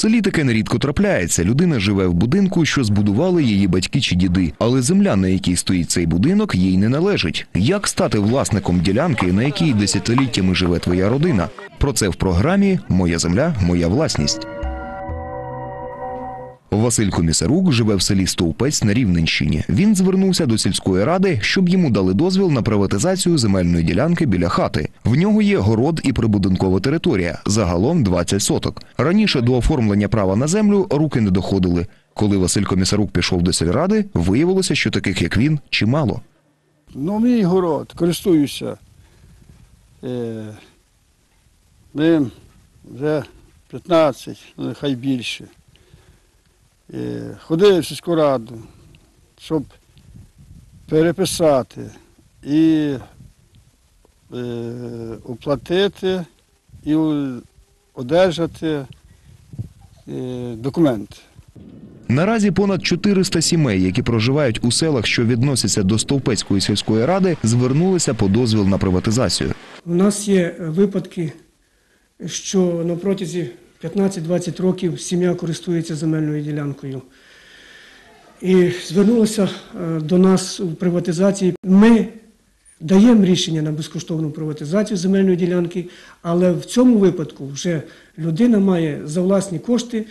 селі таке нерідко трапляється. Людина живе в будинку, що збудували її батьки чи діди. Але земля, на якій стоїть цей будинок, їй не належить. Як стати власником ділянки, на якій десятиліттями живе твоя родина? Про це в програмі Моя земля, моя власність. Василь Комісарук живе в селі Стовпець на Рівненщині. Він звернувся до сільської ради, щоб йому дали дозвіл на приватизацію земельної ділянки біля хати. В нього є город і прибудинкова територія, загалом 20 соток. Раніше до оформлення права на землю руки не доходили. Коли Василь Комісарук пішов до сільради, виявилося, що таких як він чимало. Ну, мій город, користуюся. Е, вже 15, ну, нехай більше. Е, Ходив в сільську раду, щоб переписати і е, оплатити і одержати е, документи. Наразі понад 400 сімей, які проживають у селах, що відносяться до Стовпецької сільської ради, звернулися по дозвіл на приватизацію. У нас є випадки, що на протязі 15-20 років сім'я користується земельною ділянкою. І звернулася е, до нас у приватизації. Ми даємо рішення на безкоштовну приватизацію земельної ділянки, але в цьому випадку вже людина має за власні кошти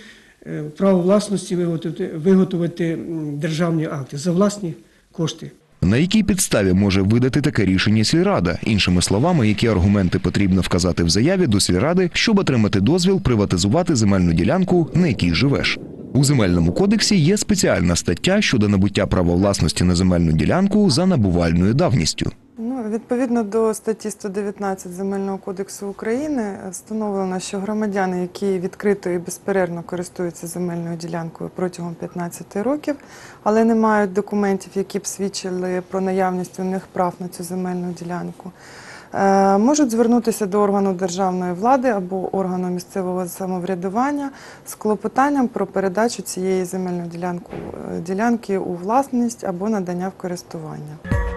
е, право власності виготовити, виготовити державні акти за власні кошти. На якій підставі може видати таке рішення сільрада? Іншими словами, які аргументи потрібно вказати в заяві до сільради, щоб отримати дозвіл приватизувати земельну ділянку, на якій живеш. У земельному кодексі є спеціальна стаття щодо набуття права власності на земельну ділянку за набувальною давністю. Ну, відповідно до статті 119 Земельного кодексу України встановлено, що громадяни, які відкрито і безперервно користуються земельною ділянкою протягом 15 років, але не мають документів, які б свідчили про наявність у них прав на цю земельну ділянку, можуть звернутися до органу державної влади або органу місцевого самоврядування з клопотанням про передачу цієї земельної е, ділянки у власність або надання в користування.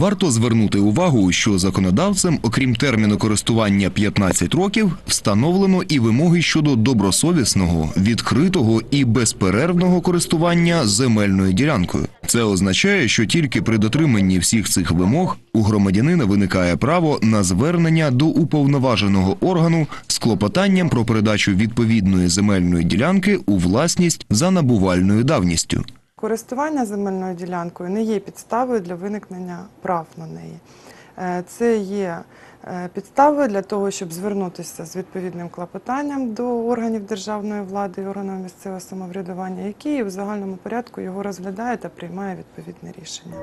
Варто звернути увагу, що законодавцем, окрім терміну користування 15 років, встановлено і вимоги щодо добросовісного, відкритого і безперервного користування земельною ділянкою. Це означає, що тільки при дотриманні всіх цих вимог у громадянина виникає право на звернення до уповноваженого органу з клопотанням про передачу відповідної земельної ділянки у власність за набувальною давністю. Користування земельною ділянкою не є підставою для виникнення прав на неї. Е, Це є е, підставою для того, щоб звернутися з відповідним клопотанням до органів державної влади і органів місцевого самоврядування, які в загальному порядку його розглядає та приймає відповідне рішення.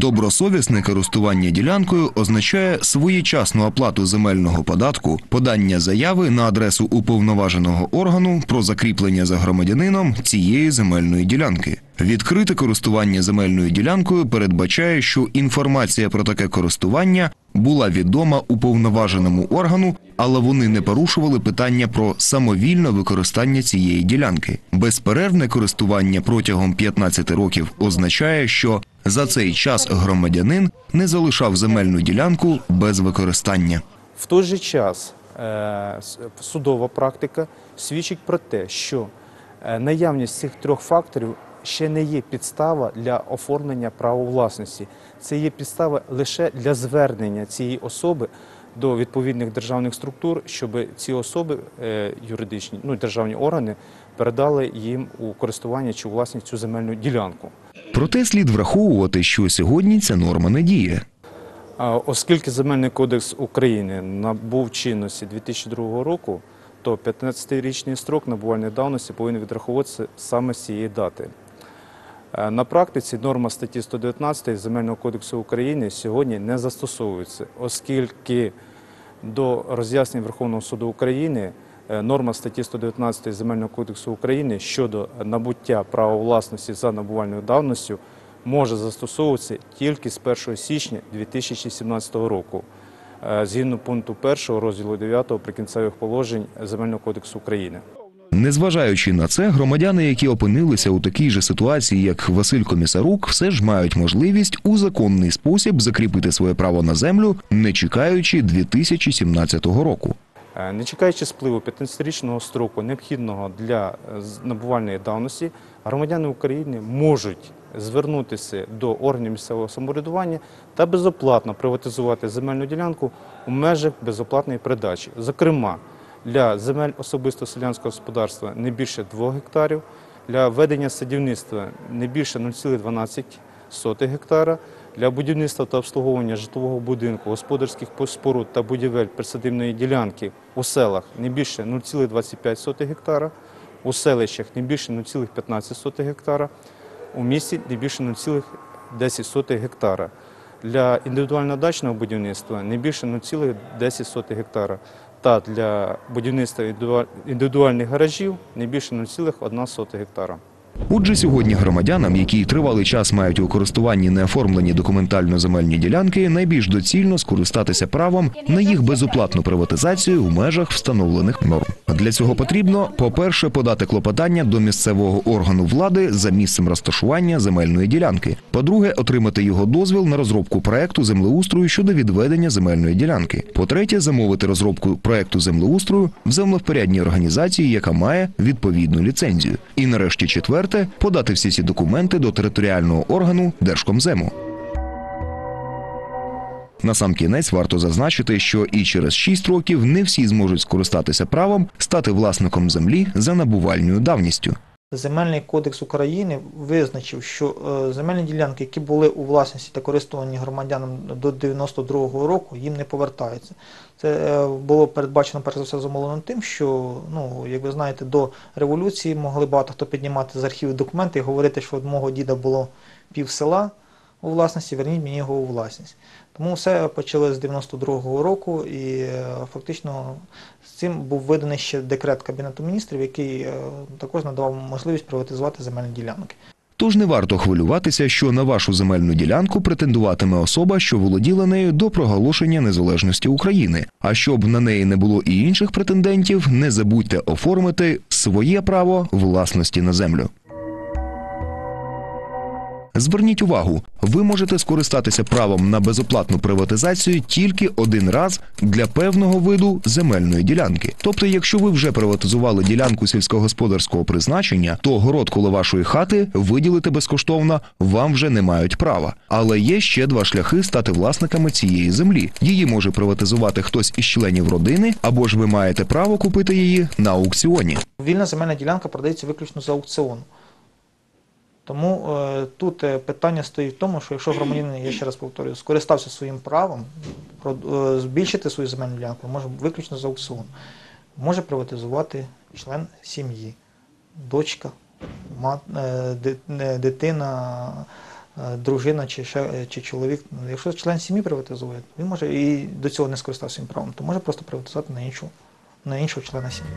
Добросовісне користування ділянкою означає своєчасну оплату земельного податку, подання заяви на адресу уповноваженого органу про закріплення за громадянином цієї земельної ділянки. Відкрите користування земельною ділянкою передбачає, що інформація про таке користування була відома уповноваженому органу, але вони не порушували питання про самовільне використання цієї ділянки. Безперервне користування протягом 15 років означає, що за цей час громадянин не залишав земельну ділянку без використання. В той же час е, судова практика свідчить про те, що е, наявність цих трьох факторів ще не є підстава для оформлення права власності. Це є підстава лише для звернення цієї особи до відповідних державних структур, щоб ці особи е, юридичні, ну державні органи передали їм у користування чи власність цю земельну ділянку. Проте слід враховувати, що сьогодні ця норма не діє. Оскільки Земельний кодекс України набув чинності 2002 року, то 15-річний строк набувальної давності повинен відраховуватися саме з цієї дати. Е, На практиці норма статті 119 Земельного кодексу України сьогодні не застосовується, оскільки до роз'яснень Верховного суду України норма статті 119 Земельного кодексу України щодо набуття права власності за набувальною давністю може застосовуватися тільки з 1 січня 2017 року, е, згідно пункту 1 розділу 9 прикінцевих положень Земельного кодексу України. Незважаючи на це, громадяни, які опинилися у такій же ситуації, як Василь Комісарук, все ж мають можливість у законний спосіб закріпити своє право на землю, не чекаючи 2017 року. Е, Не чекаючи спливу 15-річного строку, необхідного для е, набувальної давності, громадяни України можуть звернутися до органів місцевого самоврядування та безоплатно приватизувати земельну ділянку у межах безоплатної передачі. Зокрема, для земель особисто селянського господарства не більше 2 гектарів, для ведення садівництва не більше 0,12 гектара, для будівництва та обслуговування житлового будинку, господарських споруд та будівель присадибної ділянки у селах не більше 0,25 гектара, у селищах не більше 0,15 гектара, у місті не більше 0,10 гектара. Для індивідуально-дачного будівництва не більше 0,10 гектара та для будівництва індивідуальних гаражів не більше 0,1 гектара. Отже, сьогодні громадянам, які тривалий час мають у користуванні неоформлені документально земельні ділянки, найбільш доцільно скористатися правом на їх безоплатну приватизацію в межах встановлених норм. Для цього потрібно, по-перше, подати клопотання до місцевого органу влади за місцем розташування земельної ділянки. По-друге, отримати його дозвіл на розробку проекту землеустрою щодо відведення земельної ділянки. По-третє, замовити розробку проекту землеустрою в землевпорядній організації, яка має відповідну ліцензію. І нарешті четверте подати всі ці документи до територіального органу Держкомзему. На сам кінець варто зазначити, що і через 6 років не всі зможуть скористатися правом стати власником землі за набувальною давністю. Земельний кодекс України визначив, що е, земельні ділянки, які були у власності та користувані громадянам до 92-го року, їм не повертаються. Це е, було передбачено перш за все зумовлено тим, що, ну, як ви знаєте, до революції могли багато хто піднімати з архівів документи і говорити, що одного діда було пів села у власності, верніть мені його у власність. Тому все почалося з 92-го року, і е, фактично з цим був виданий ще декрет Кабінету міністрів, який е, також надавав можливість приватизувати земельні ділянки. Тож не варто хвилюватися, що на вашу земельну ділянку претендуватиме особа, що володіла нею до проголошення незалежності України. А щоб на неї не було і інших претендентів, не забудьте оформити своє право власності на землю. Зверніть увагу, ви можете скористатися правом на безоплатну приватизацію тільки один раз для певного виду земельної ділянки. Тобто, якщо ви вже приватизували ділянку сільськогосподарського призначення, то город коло вашої хати виділити безкоштовно вам вже не мають права. Але є ще два шляхи стати власниками цієї землі. Її може приватизувати хтось із членів родини, або ж ви маєте право купити її на аукціоні. Вільна земельна ділянка продається виключно за аукціону. Тому е, тут е, питання стоїть в тому, що якщо громадянин, я ще раз повторюю, скористався своїм правом е, збільшити свою земельну ділянку, може виключно за аукціон. Може приватизувати член сім'ї, дочка, дитина, дружина чи, ще, чи чоловік. Якщо член сім'ї приватизує, він може і до цього не скористався своїм правом, то може просто приватизувати на, іншу, на іншого члена сім'ї.